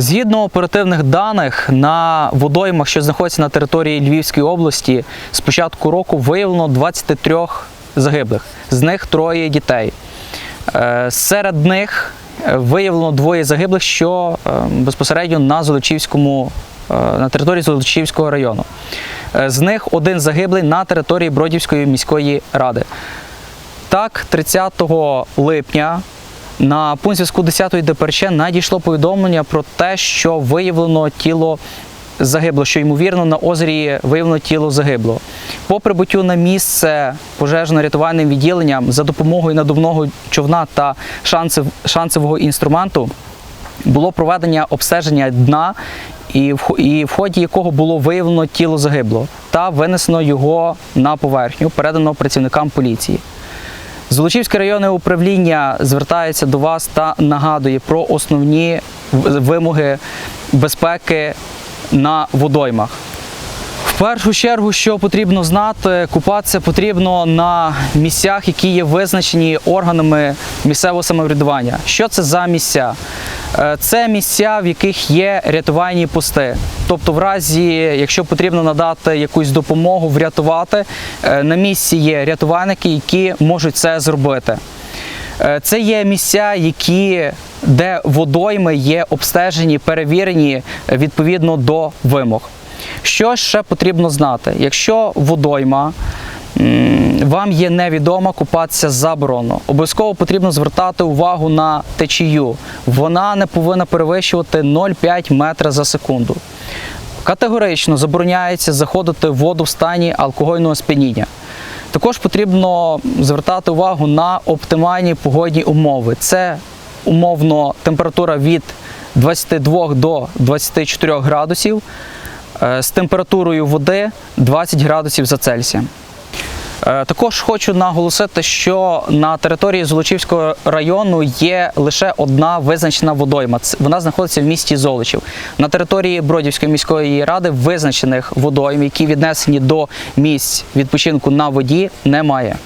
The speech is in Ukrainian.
Згідно оперативних даних на водоймах, що знаходяться на території Львівської області, з початку року виявлено 23 загиблих, з них троє дітей. Е, Серед них е, виявлено двоє загиблих, що е, безпосередньо на Золочівському, на території Золочівського району. З них один загиблий на території Бродівської міської ради. Так, 30 липня на пункт зв'язку 10-ї ДПРЧ надійшло повідомлення про те, що виявлено тіло загибло, що ймовірно на озері виявлено тіло загибло. По прибуттю на місце пожежно-рятувальним відділенням за допомогою надувного човна та шансового інструменту було проведення обстеження дна, і в, ході якого було виявлено тіло загиблого та винесено його на поверхню, передано працівникам поліції. Золочівське районне управління звертається до вас та нагадує про основні вимоги безпеки на водоймах. В першу чергу, що потрібно знати, купатися потрібно на місцях, які є визначені органами місцевого самоврядування. Що це за місця? Е, Це місця, в яких є рятувальні пости. Тобто, в разі, якщо потрібно надати якусь допомогу, врятувати, е, на місці є рятувальники, які можуть це зробити. Е, Це є місця, які, де водойми є обстежені, перевірені відповідно до вимог. Що ще потрібно знати? Якщо водойма вам є невідома, купатися заборонено. Обов'язково потрібно звертати увагу на течію. Вона не повинна перевищувати 0,5 метра за секунду. Категорично забороняється заходити в воду в стані алкогольного сп'яніння. Також потрібно звертати увагу на оптимальні погодні умови. Це умовно температура від 22 до 24 градусів е, з температурою води 20 градусів за Цельсієм. Е, Також хочу наголосити, що на території Золочівського району є лише одна визначена водойма. Вона знаходиться в місті Золочів. На території Бродівської міської ради визначених водойм, які віднесені до місць відпочинку на воді, немає.